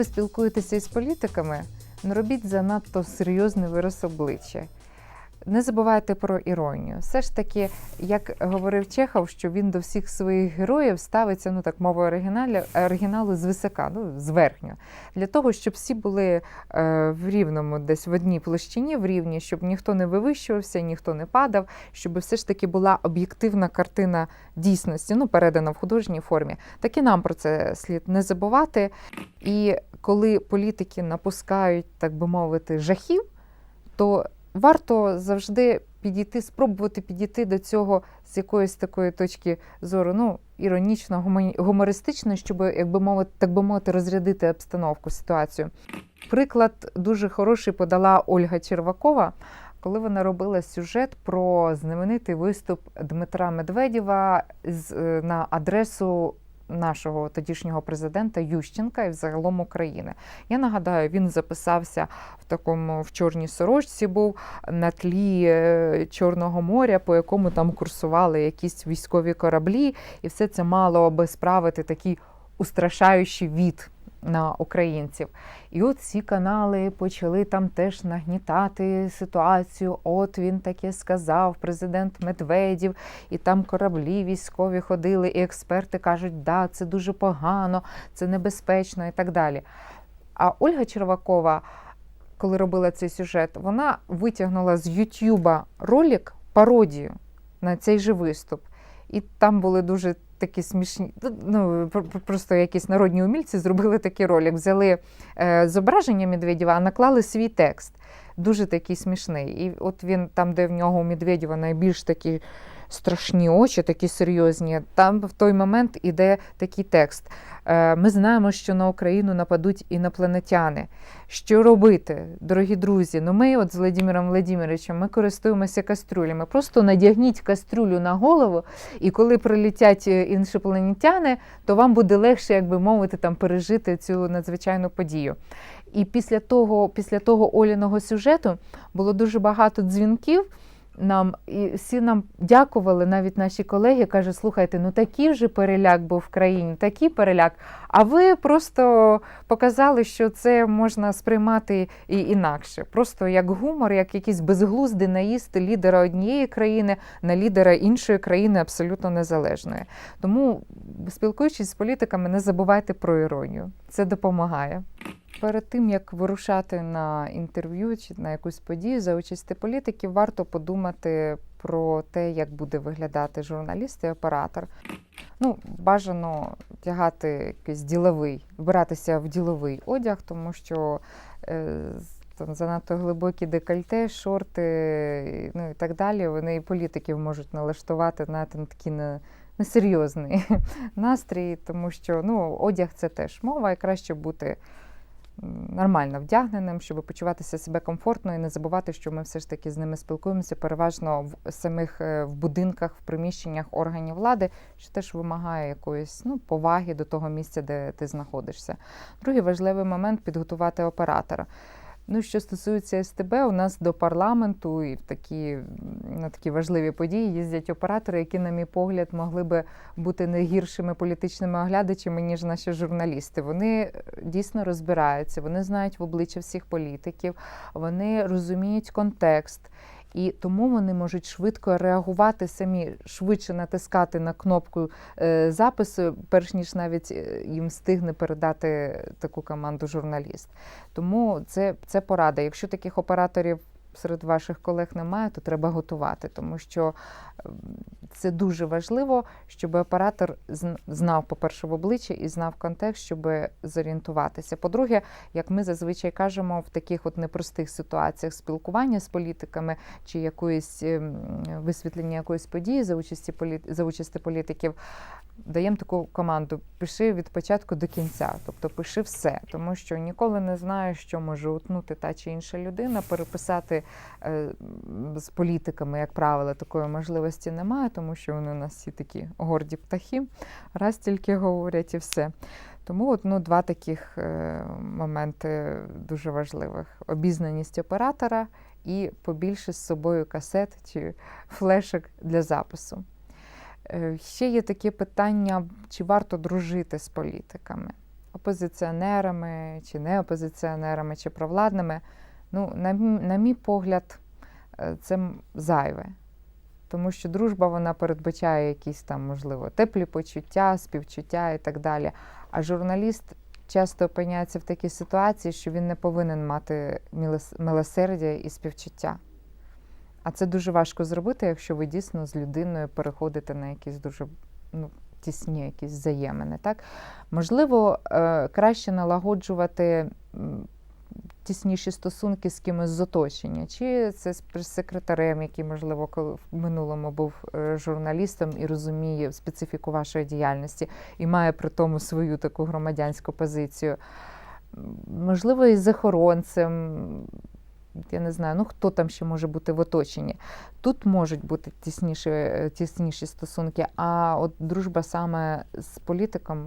ви спілкуєтеся із політиками, не робіть занадто серйозний вираз обличчя. Не забувайте про іронію. Все ж таки, як говорив Чехов, що він до всіх своїх героїв ставиться, ну так мовою оригіналу, оригіналу з висока, ну зверхньо, для того, щоб всі були е, в рівному, десь в одній площині, в рівні, щоб ніхто не вивищувався, ніхто не падав, щоб все ж таки була об'єктивна картина дійсності, ну передана в художній формі. Так і нам про це слід не забувати. І коли політики напускають, так би мовити, жахів, то варто завжди підійти, спробувати підійти до цього з якоїсь такої точки зору, ну, іронічно, гумористично, щоб, якби мовити, так би мовити, розрядити обстановку, ситуацію. Приклад дуже хороший подала Ольга Червакова. Коли вона робила сюжет про знаменитий виступ Дмитра Медведєва е, на адресу нашого тодішнього президента Ющенка і взагалом України. Я нагадаю, він записався в такому в чорній сорочці, був на тлі е, Чорного моря, по якому там курсували якісь військові кораблі, і все це мало би справити такий устрашаючий від на українців. І от ці канали почали там теж нагнітати ситуацію. От він таке сказав, президент Медведів, і там кораблі військові ходили, і експерти кажуть, да, це дуже погано, це небезпечно і так далі. А Ольга Червакова, коли робила цей сюжет, вона витягнула з Ютюба ролик, пародію на цей же виступ. І там були дуже такі смішні, ну пр- пр- просто якісь народні умільці зробили такий ролик. Взяли е, зображення Медведєва, а наклали свій текст. Дуже такий смішний. І от він там, де в нього у Медведєва найбільш такі страшні очі, такі серйозні. Там в той момент іде такий текст. Е, Ми знаємо, що на Україну нападуть інопланетяни. Що робити, дорогі друзі? Ну ми, от з Владимиром Владимировичем, ми користуємося кастрюлями. Просто надягніть кастрюлю на голову, і коли прилетять е, іншопланетяни, то вам буде легше, як би мовити, там пережити цю надзвичайну подію. І після того, після того Оліного сюжету було дуже багато дзвінків. Нам і всі нам дякували, навіть наші колеги каже: слухайте, ну такий вже переляк був в країні, такий переляк. А ви просто показали, що це можна сприймати і інакше. Просто як гумор, як якийсь безглуздий наїзд лідера однієї країни на лідера іншої країни абсолютно незалежної. Тому, спілкуючись з політиками, не забувайте про іронію. Це допомагає. Перед тим як вирушати на інтерв'ю чи на якусь подію за участі політиків, варто подумати про те, як буде виглядати журналіст і оператор. Ну, бажано тягати якийсь діловий, вбиратися в діловий одяг, тому що е, там занадто глибокі декольте, шорти, ну і так далі. Вони і політиків можуть налаштувати на там такі не, несерйозний настрій, тому що ну, одяг це теж мова, і краще бути нормально вдягненим, щоб почуватися себе комфортно і не забувати, що ми все ж таки з ними спілкуємося переважно в самих е, в будинках, в приміщеннях органів влади, що теж вимагає якоїсь ну, поваги до того місця, де ти знаходишся. Другий важливий момент підготувати оператора. Ну, що стосується СТБ, у нас до парламенту і в такі, на такі важливі події їздять оператори, які, на мій погляд, могли би бути не гіршими політичними оглядачами, ніж наші журналісти. Вони е, дійсно розбираються, вони знають в обличчя всіх політиків, вони розуміють контекст. І тому вони можуть швидко реагувати самі, швидше натискати на кнопку е, запису, перш ніж навіть е, їм встигне передати таку команду журналіст. Тому це, це порада. Якщо таких операторів серед ваших колег немає, то треба готувати, тому що ем, це дуже важливо, щоб оператор зн- знав, по-перше, в обличчя і знав контекст, щоб зорієнтуватися. По-друге, як ми зазвичай кажемо, в таких от непростих ситуаціях спілкування з політиками чи якоїсь ем, висвітлення якоїсь події за участі полі... за участі політиків, даємо таку команду: пиши від початку до кінця, тобто пиши все, тому що ніколи не знаєш, що може утнути та чи інша людина. Переписати е, з політиками, як правило, такої можливості немає, тому що вони у нас всі такі горді птахи, раз тільки говорять і все. Тому от, ну, два таких е, моменти дуже важливих: обізнаність оператора і побільше з собою касет чи флешок для запису. Е, Ще є таке питання, чи варто дружити з політиками. опозиціонерами, чи не опозиціонерами, чи провладними, ну, на, на мій погляд, е, це зайве. Тому що дружба вона передбачає якісь там, можливо, теплі почуття, співчуття і так далі. А журналіст часто опиняється в такій ситуації, що він не повинен мати милосердя і співчуття. А це дуже важко зробити, якщо ви дійсно з людиною переходите на якісь дуже ну, тісні якісь взаємини. Так? Можливо, е, краще налагоджувати тісніші стосунки з кимось з оточення, чи це з прес-секретарем, який, можливо, в минулому був е, журналістом і розуміє специфіку вашої діяльності і має при тому свою таку громадянську позицію. Можливо, і з охоронцем, я не знаю, ну хто там ще може бути в оточенні. Тут можуть бути тісніші, е, тісніші стосунки, а от дружба саме з політиком,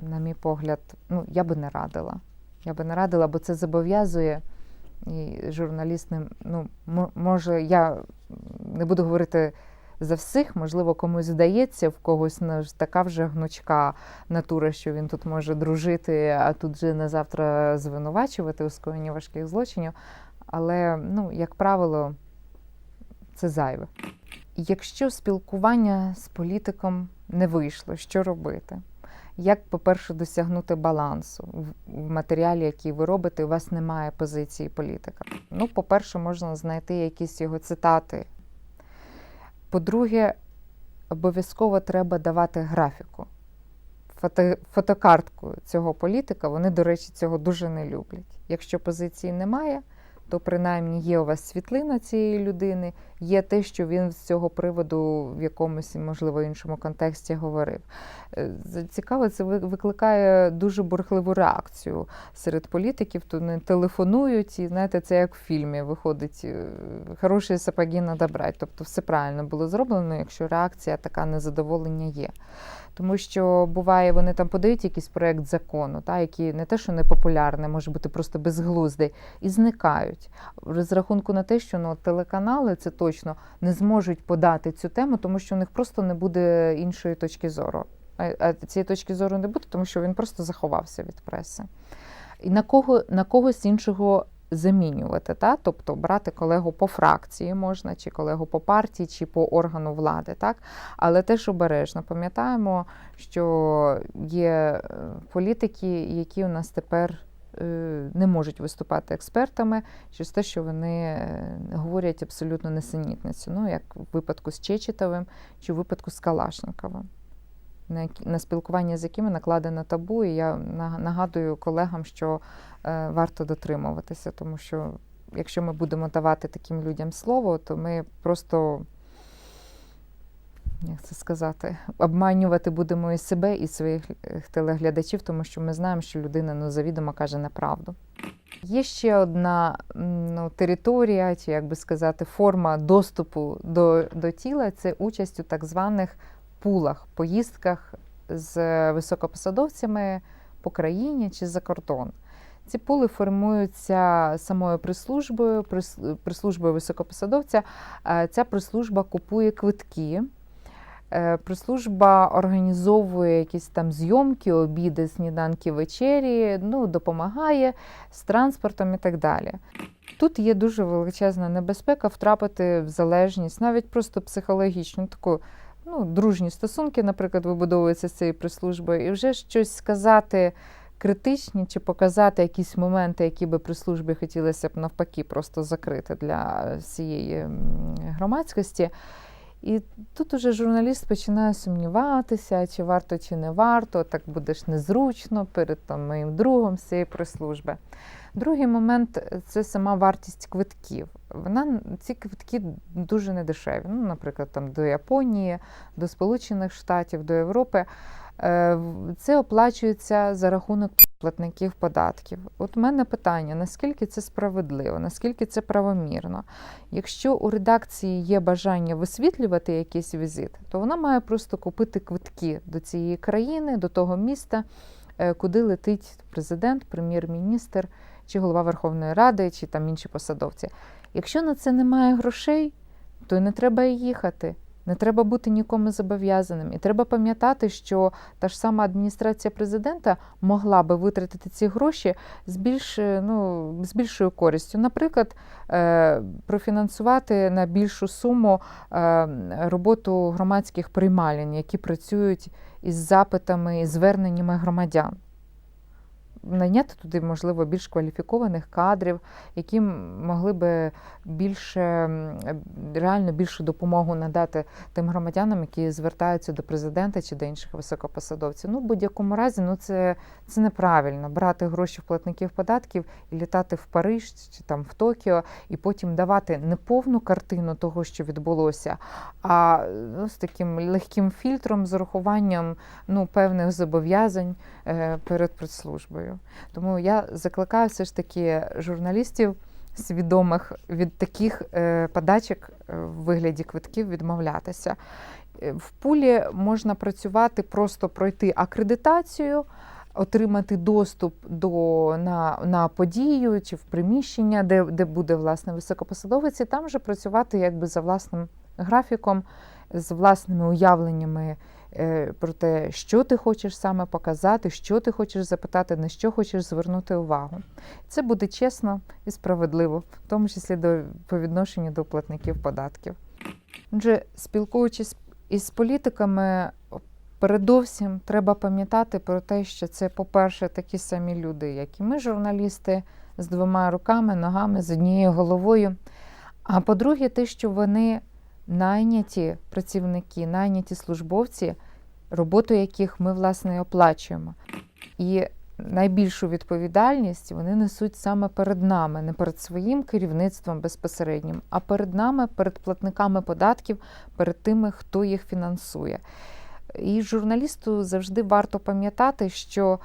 на мій погляд, ну я би не радила. Я би не радила, бо це зобов'язує. І журналіст не ну, мо- може, я не буду говорити за всіх, можливо, комусь здається, в когось така вже гнучка натура, що він тут може дружити, а тут же на завтра звинувачувати у скоєнні важких злочинів. Але, ну, як правило, це зайве. Якщо спілкування з політиком не вийшло, що робити? Як, по-перше, досягнути балансу в- матеріалі, який ви робите, у вас немає позиції політика? Ну, по-перше, можна знайти якісь його цитати. По-друге, обов'язково треба давати графіку. Фото, фотокартку цього політика, вони, до речі, цього дуже не люблять. Якщо позиції немає, то принаймні є у вас світлина цієї людини, є те, що він з цього приводу в якомусь, можливо, іншому контексті говорив. Е, Цікаво, це викликає дуже бурхливу реакцію серед політиків, то не телефонують, і знаєте, це як в фільмі виходить е, хороші сапоги брати. Тобто все правильно було зроблено, якщо реакція така незадоволення є. Тому що буває, вони там подають якийсь проект закону, та, який не те, що не популярний, може бути просто безглуздий, і зникають. В розрахунку на те, що ну, телеканали це точно не зможуть подати цю тему, тому що у них просто не буде іншої точки зору. А цієї точки зору не буде, тому що він просто заховався від преси. І на кого на когось іншого замінювати, та? тобто брати колегу по фракції можна, чи колегу по партії, чи по органу влади, так? Але теж обережно пам'ятаємо, що є е, політики, які у нас тепер е, не можуть виступати експертами через те, що вони е, говорять абсолютно несенітницю, ну як в випадку з Чечетовим чи в випадку з Калашниковим. На, на спілкування з якими накладено табу, і я нагадую колегам, що е, варто дотримуватися, тому що якщо ми будемо давати таким людям слово, то ми просто як це сказати, обманювати будемо і себе, і своїх е, телеглядачів, тому що ми знаємо, що людина ну, завідомо каже неправду. Є ще одна ну, територія, чи як би сказати, форма доступу до, до тіла це участь у так званих пулах, поїздках з високопосадовцями по країні чи за кордон. Ці пули формуються самою прислужбою, прислужбою високопосадовця. Е, Ця прислужба купує квитки. Е, Прислужба організовує якісь там зйомки, обіди, сніданки, вечері, ну, допомагає з транспортом і так далі. Тут є дуже величезна небезпека втрапити в залежність, навіть просто психологічну, таку ну, дружні стосунки, наприклад, вибудовуються з цією прислужбою, і вже щось сказати критичні чи показати якісь моменти, які би при службі хотілося б навпаки просто закрити для всієї громадськості. І тут уже журналіст починає сумніватися, чи варто, чи не варто, так будеш незручно перед там, моїм другом з цієї прислужби. Другий момент це сама вартість квитків. Вона ці квитки дуже недешеві. Ну, наприклад, там до Японії, до Сполучених Штатів, до Європи. Е, Це оплачується за рахунок платників податків. От у мене питання: наскільки це справедливо, наскільки це правомірно? Якщо у редакції є бажання висвітлювати якийсь візит, то вона має просто купити квитки до цієї країни, до того міста, е, куди летить президент, прем'єр-міністр, чи голова Верховної Ради, чи там інші посадовці. Якщо на це немає грошей, то не треба їхати. Не треба бути нікому зобов'язаним. І треба пам'ятати, що та ж сама адміністрація президента могла би витратити ці гроші з, більш, е, ну, з більшою користю. Наприклад, е, профінансувати на більшу суму е, роботу громадських приймалень, які працюють із запитами і зверненнями громадян. Найняти туди, можливо, більш кваліфікованих кадрів, які могли би більше реально більшу допомогу надати тим громадянам, які звертаються до президента чи до інших високопосадовців. Ну, в будь-якому разі, ну це, це неправильно брати гроші в платників податків і літати в Париж чи там в Токіо, і потім давати не повну картину того, що відбулося, а ну, з таким легким фільтром, з урахуванням ну, певних зобов'язань е, перед прес-службою. Тому я закликаю все ж таки журналістів свідомих від таких е, подачок е, в вигляді квитків відмовлятися. Е, В пулі можна працювати, просто пройти акредитацію, отримати доступ до, на, на подію чи в приміщення, де, де буде власне високопосадовець, і там вже працювати якби за власним графіком, з власними уявленнями про те, що ти хочеш саме показати, що ти хочеш запитати, на що хочеш звернути увагу. Це буде чесно і справедливо, в тому числі до, по відношенню до платників податків. Отже, спілкуючись із політиками, передовсім треба пам'ятати про те, що це, по-перше, такі самі люди, як і ми, журналісти, з двома руками, ногами, з однією головою. А по-друге, те, що вони найняті працівники, найняті службовці, роботу яких ми власне оплачуємо. І найбільшу відповідальність вони несуть саме перед нами, не перед своїм керівництвом безпосереднім, а перед нами, перед платниками податків, перед тими, хто їх фінансує. І журналісту завжди варто пам'ятати, що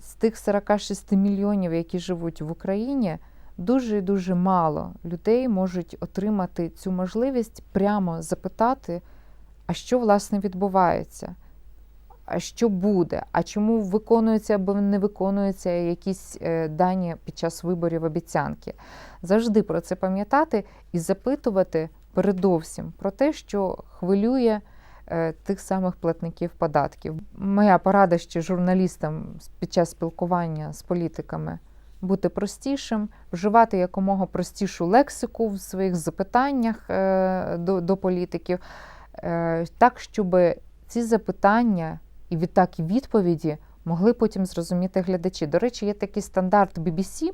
з тих 46 мільйонів, які живуть в Україні, дуже і дуже мало людей можуть отримати цю можливість прямо запитати, а що власне відбувається, а що буде, а чому виконуються або не виконуються якісь е, дані під час виборів обіцянки. Завжди про це пам'ятати і запитувати передовсім про те, що хвилює е, тих самих платників податків. Моя порада ще журналістам під час спілкування з політиками бути простішим, вживати якомога простішу лексику в своїх запитаннях е, до, до політиків, е, так, щоб ці запитання і відтак і відповіді могли потім зрозуміти глядачі. До речі, є такий стандарт BBC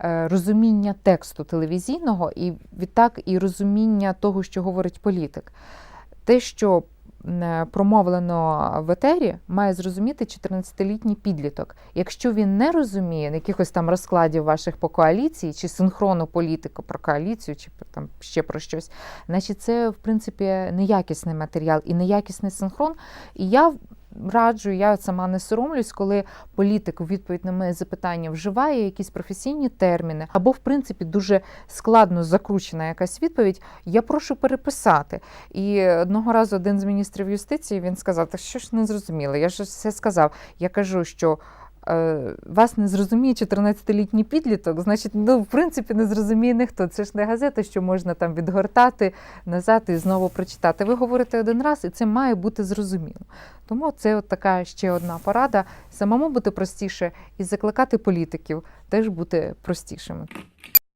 е, розуміння тексту телевізійного, і відтак і розуміння того, що говорить політик. Те, що промовлено в етері, має зрозуміти 14-літній підліток. Якщо він не розуміє якихось там розкладів ваших по коаліції, чи синхрону політику про коаліцію, чи там ще про щось, значить це в принципі неякісний матеріал і неякісний синхрон. І я раджу, я сама не соромлюсь, коли політик у відповідь на моє запитання вживає якісь професійні терміни, або, в принципі, дуже складно закручена якась відповідь, я прошу переписати. І одного разу один з міністрів юстиції він сказав: Та що ж не зрозуміло? Я ж все сказав. Я кажу, що. Е, Вас не зрозуміє 14-літній підліток, значить, ну, в принципі, не зрозуміє ніхто. Це ж не газета, що можна там відгортати назад і знову прочитати. Ви говорите один раз, і це має бути зрозуміло. Тому це от така ще одна порада: самому бути простіше і закликати політиків теж бути простішими.